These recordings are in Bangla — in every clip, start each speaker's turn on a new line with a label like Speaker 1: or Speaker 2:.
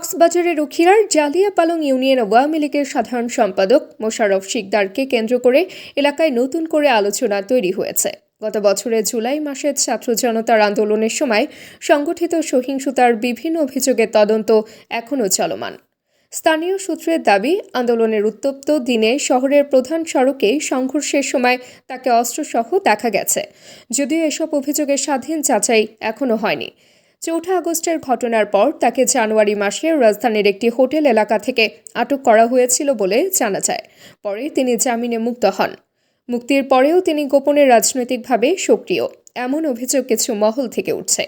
Speaker 1: কক্সবাজারের উখিরার জালিয়াপালং ইউনিয়ন আওয়ামী লীগের সাধারণ সম্পাদক মোশাররফ শিকদারকে কেন্দ্র করে এলাকায় নতুন করে আলোচনা তৈরি হয়েছে। গত বছরের জুলাই মাসে ছাত্র জনতার আন্দোলনের সময় সংগঠিত সহিংসতার বিভিন্ন অভিযোগের তদন্ত এখনও চলমান। স্থানীয় সূত্রের দাবি, আন্দোলনের উত্তপ্ত দিনে শহরের প্রধান সড়কে সংঘর্ষের সময় তাকে অস্ত্রসহ দেখা গেছে। যদিও এসব অভিযোগের স্বাধীন যাচাই এখনও হয়নি। চৌঠা আগস্টের ঘটনার পর তাকে জানুয়ারি মাসে রাজধানীর একটি হোটেল এলাকা থেকে আটক করা হয়েছিল বলে জানা যায়। পরে তিনি জামিনে মুক্ত হন। মুক্তির পরেও তিনি গোপনে রাজনৈতিকভাবে সক্রিয়। এমন অভিযোগ কিছু মহল থেকে উঠছে।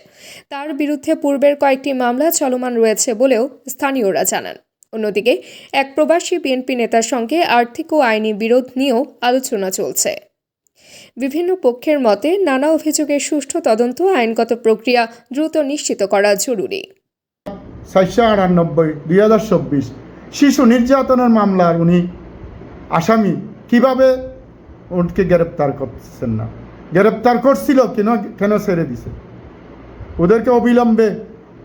Speaker 1: তার বিরুদ্ধে পূর্বের কয়েকটি মামলা চলমান রয়েছে বলেও স্থানীয়রা জানান। অন্যদিকে, এক প্রবাসী বিএনপি নেতার সঙ্গে আর্থিক ও আইনি বিরোধ নিয়েও আলোচনা চলছে। বিভিন্ন পক্ষের মতে নানা অভিযোগের সুষ্ঠু তদন্ত আইনগত প্রক্রিয়া দ্রুত নিশ্চিত করা জরুরি।
Speaker 2: আটানব্বই, দুই হাজার চব্বিশ, শিশু নির্যাতনের মামলার উনি আসামি কীভাবে ওকে গ্রেপ্তার করছেন না? গ্রেপ্তার করছিল কেন কেন ছেড়ে দিছে? ওদেরকে অবিলম্বে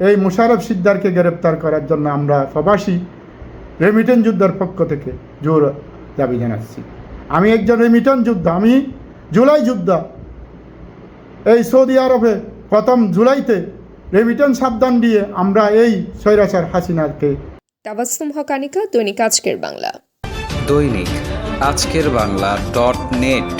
Speaker 2: এই মুশারফ সিদ্দারকে গ্রেপ্তার করার জন্য আমরা প্রবাসী রেমিটেন যুদ্ধের পক্ষ থেকে জোর দাবি জানাচ্ছি। আমি একজন রেমিটেন যোদ্ধা, আমি জুলাই যুদ্ধ। এই সৌদি আরবে প্রথম জুলাইতে রেমিটেন সাবধান দিয়ে আমরা এই স্বৈরাচার হাসিনাকে।
Speaker 1: তাবাসুম হকানিকা দৈনিক আজকের বাংলা।
Speaker 3: দৈনিক আজকের বাংলা ডট নেট।